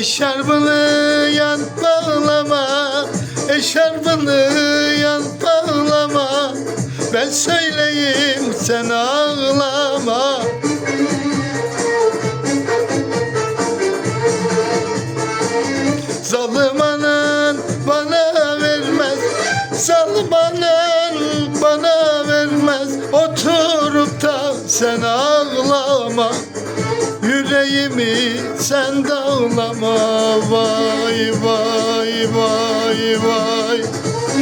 Eşarbını yan bağlama Eşarbını yan bağlama. Ben söyleyeyim sen ağlama. Zalmanın bana vermez Zalmanın bana vermez. Oturup da sen ağlama Yüreğimi sen dağlama. Vay vay vay vay.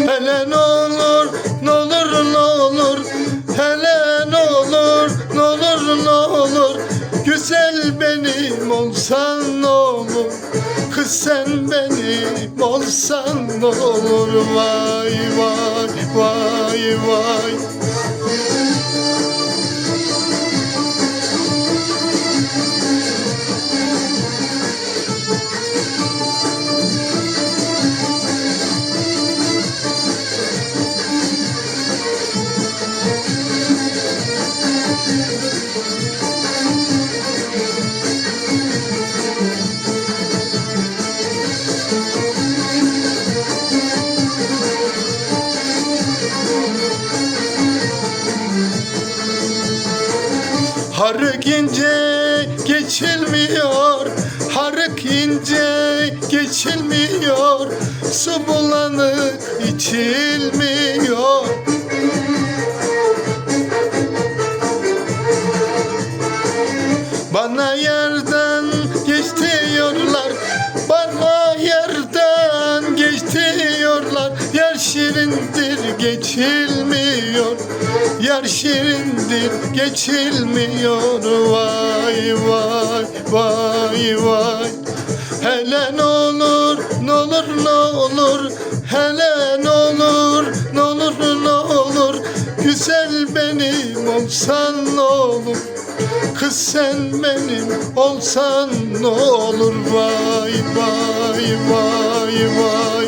Hele ne olur ne olur ne olur. Hele ne olur ne olur ne olur. Güzel benim olsan ne olur. Kız sen benim olsan ne olur. Vay vay vay vay Harık ince geçilmiyor Harık ince geçilmiyor. Su bulanık içilmiyor geçilmiyor. Yer şirindir geçilmiyor. Vay vay vay vay. Hele ne olur ne olur ne olur. Hele ne olur ne olur ne olur. Güzel benim olsan ne olur? Kız sen benim olsan ne olur? Vay vay vay vay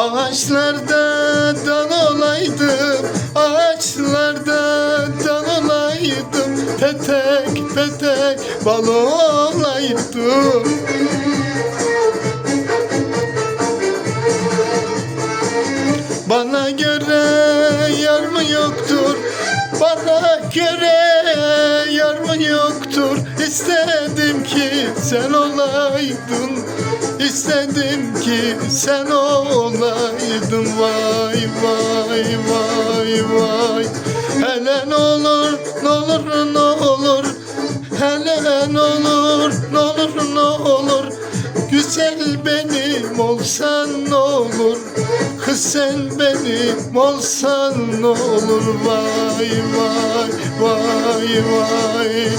Ağaçlarda dal olaydım Ağaçlarda dal olaydım. Petek petek bal olaydım. Bana göre yar mı yoktur? Bana göre yar mı yoktur? İstedim ki sen olaydın İstedim ki sen olaydın. Vay vay vay vay. Hele ne olur ne olur ne olur. Hele ne olur ne olur ne olur. Güzel benim olsan ne olur? Kız sen benim olsan ne olur? Vay vay vay vay